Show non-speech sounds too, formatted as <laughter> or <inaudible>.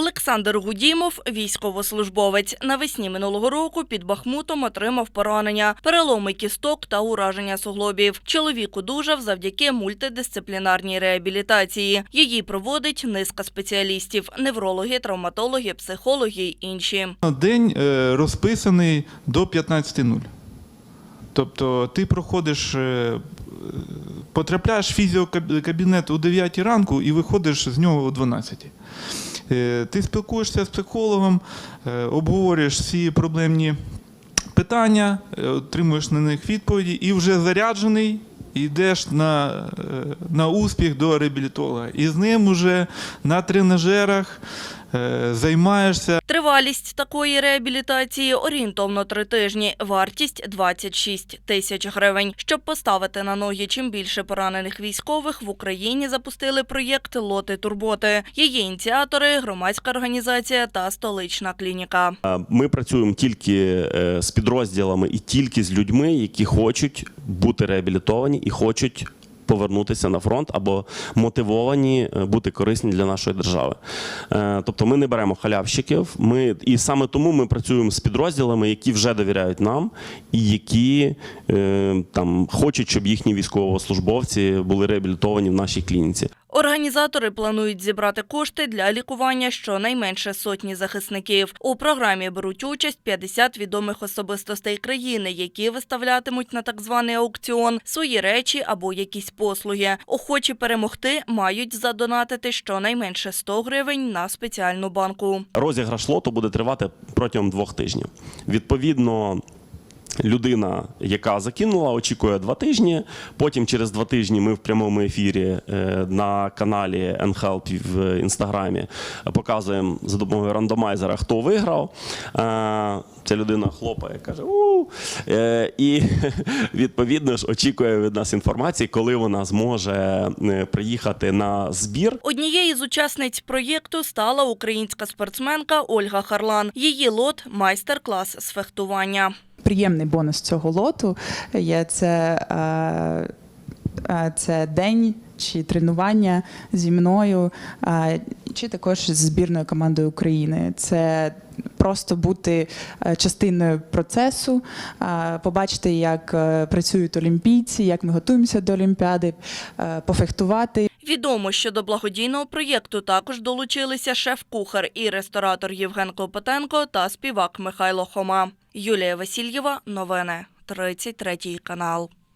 Олександр Гудімов, військовослужбовець, навесні минулого року під Бахмутом отримав поранення, переломи кісток та ураження суглобів. Чоловік одужав завдяки мультидисциплінарній реабілітації. Її проводить низка спеціалістів: неврологи, травматологи, психологи й інші. День е, розписаний до 15.00. Тобто ти проходиш, е, потрапляєш в фізіокабінет о 9 ранку і виходиш з нього о 12. Е, Ти спілкуєшся з психологом, е, обговорюєш всі проблемні питання, е, отримуєш на них відповіді і вже заряджений. Йдеш на, на успіх до реабілітолога. І з ним уже на тренажерах займаєшся. Тривалість такої реабілітації орієнтовно три тижні. Вартість 26 тисяч гривень. Щоб поставити на ноги чим більше поранених військових, в Україні запустили проєкт Лоти турботи. Її ініціатори громадська організація та столична клініка. Е, Ми працюємо тільки е, з підрозділами і тільки з людьми, які хочуть бути реабілітовані і хочуть повернутися на фронт або мотивовані е, бути корисні для нашої держави. Е, Тобто ми не беремо халявщиків. Ми і саме тому ми працюємо з підрозділами, які вже довіряють нам, і які е, там хочуть, щоб їхні військовослужбовці були реабілітовані в нашій клініці. Організатори планують зібрати кошти для лікування щонайменше сотні захисників. У програмі беруть участь 50 відомих особистостей країни, які виставлятимуть на так званий аукціон свої речі або якісь послуги. Охочі перемогти мають задонатити щонайменше 100 гривень на спеціальну банку. Розіграш лоту буде тривати протягом двох тижнів. Відповідно. Людина, яка закинула, очікує два тижні. Потім через два тижні ми в прямому ефірі е, на каналі NHelp в інстаграмі показуємо за допомогою рандомайзера, хто виграв. Е, Ця людина хлопає, каже у Е, і <laughs> відповідно ж очікує від нас інформації, коли вона зможе приїхати на збір. Однією з учасниць проєкту стала українська спортсменка Ольга Харлан. Її лот майстер-клас з фехтування. Приємний бонус цього лоту є це, е, е, це день чи тренування зі мною, е, чи також з збірною командою України. Це просто бути частиною процесу, побачити, як працюють олімпійці, як ми готуємося до Олімпіади, пофехтувати. Відомо, що до благодійного проєкту також долучилися шеф-кухар і ресторатор Євген Клопотенко та співак Михайло Хома. Юлія Васильєва. Новини. 33 канал.